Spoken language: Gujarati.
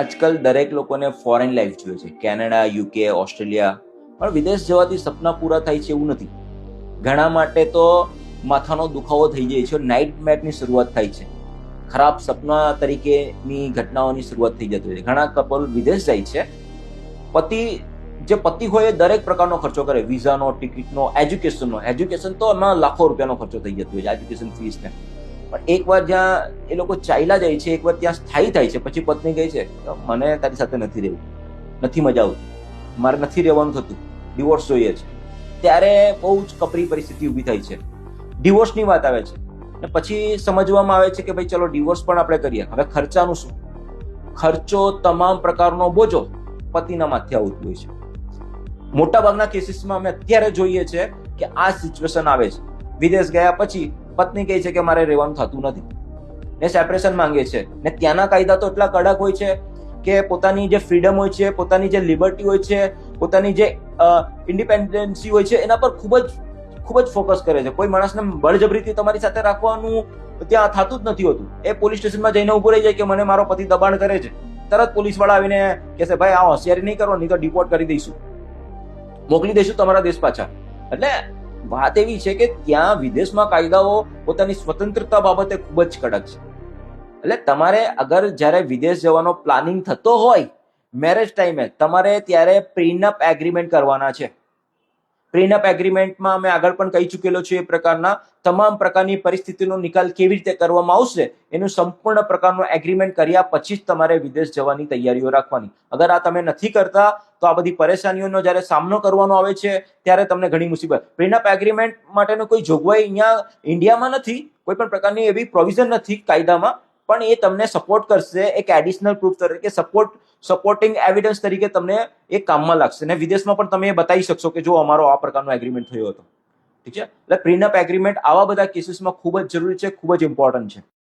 આજકાલ દરેક લોકોને ફોરેન લાઈફ જોઈએ છે. Canada UK Australia. પણ વિદેશ જવાથી સપના પૂરા થાય છે એવું નથી. ઘણા માટે તો માથાનો દુખાવો થઈ જાય છે. નાઇટ મેટની શરૂઆત થાય છે. ખરાબ સપના તરીકેની ઘટનાઓની શરૂઆત થઈ જતી હોય છે. ઘણા કપલ વિદેશ જાય છે. પતિ, જે પતિ હોય એ દરેક પ્રકારનો ખર્ચો કરે. વિઝાનો ટિકિટનો એજ્યુકેશનનો એજ્યુકેશન તો એમાં લાખો રૂપિયાનો ખર્ચો થઈ જતો હોય છે. એજ્યુકેશન ફીસને પણ એકવાર જ્યાં એ લોકો ચાલ્યા જાય છે એકવાર ત્યાં સ્થાયી થાય છે, પછી પત્ની કહે છે "કે મને તારી સાથે નથી રહેવું. નથી મજા આવતી. મારે નથી રહેવાનું થતું. ડિવોર્સ જોઈએ છે. ત્યારે બહુ જ કપરી પરિસ્થિતિ ઊભી થાય છે. ડિવોર્સની વાત આવે છે. ને પછી સમજવામાં આવે છે કે ભાઈ ચલો ડિવોર્સ પણ આપણે કરીએ. હવે ખર્ચાનું શું? ખર્ચો તમામ પ્રકારનો બોજો પતિના માથે આવતું હોય છે. મોટાભાગના કેસીસમાં અમે અત્યારે જોઈએ છે કે આ સિચ્યુએશન આવે છે. વિદેશ ગયા પછી પત્ની કહે છે કે મારે રહેવાનું થતું નથી. ને સેપરેશન માંગે છે. ને ત્યાંના કાયદા તો એટલા કડક હોય છે કે પોતાની જે ફ્રીડમ હોય છે, પોતાની જે લિબર્ટી હોય છે, પોતાની જે ઇન્ડિપેન્ડન્સી હોય છે, એના પર ખૂબ જ ખૂબ જ ફોકસ કરે છે. કોઈ માણસને બળજબરીથી તમારી સાથે રાખવાનું ત્યાં થતું જ નથી હોતું. એ પોલીસ સ્ટેશનમાં જઈને ઊભો રહી જાય કે મને મારો પતિ દબાણ કરે છે. તરત પોલીસવાળા આવીને કહેશે ભાઈ, આ હોશિયારી નહીં કરો, નહીં તો ડિપોર્ટ કરી દઈશું. મોકલી દઈશું તમારા દેશ પાછા. એટલે વાત એવી છે કે ત્યાં વિદેશમાં કાયદાઓ પોતાની સ્વતંત્રતા બાબતે ખૂબ જ કડક છે. એટલે તમારે અગર જ્યારે વિદેશ જવાનો પ્લાનિંગ થતો હોય મેરેજ ટાઈમે તમારે ત્યારે પ્રીનઅપ એગ્રીમેન્ટ કરવાના છે. પ્રીનઅપ એગ્રીમેન્ટમાં અમે આગળ પણ કહી ચૂકેલો છે એ પ્રકારના તમામ પ્રકારની પરિસ્થિતિનો નિકાલ કેવી રીતે કરવામાં આવશે એનું સંપૂર્ણ પ્રકારનું એગ્રીમેન્ટ કર્યા પછી જ તમારે વિદેશ જવાની તૈયારીઓ રાખવાની. અગર આ તમે નથી કરતા, તો આ બધી પરેશાનીઓનો જ્યારે સામનો કરવાનો આવે છે, ત્યારે તમને ઘણી મુસીબત. પ્રીનઅપ એગ્રીમેન્ટ માટેનો કોઈ જોગવાઈ અહીંયા ઇન્ડિયામાં નથી, કોઈ પણ પ્રકારની એવી પ્રોવિઝન નથી કાયદામાં પણ એ તમને સપોર્ટ કરશે એક એડિશનલ પ્રૂફ તરીકે સપોર્ટ સપોર્ટિંગ એવિડન્સ તરીકે તમને એ કામમાં લાગશે. અને વિદેશમાં પણ તમે એ બતાવી શકશો કે જો અમારો આ પ્રકારનો એગ્રીમેન્ટ થયો હતો. ઠીક છે? એટલે પ્રિનઅપ એગ્રીમેન્ટ આવા બધા કેસીસમાં ખૂબ જ જરૂરી છે, ખૂબ જ ઇમ્પોર્ટન્ટ છે.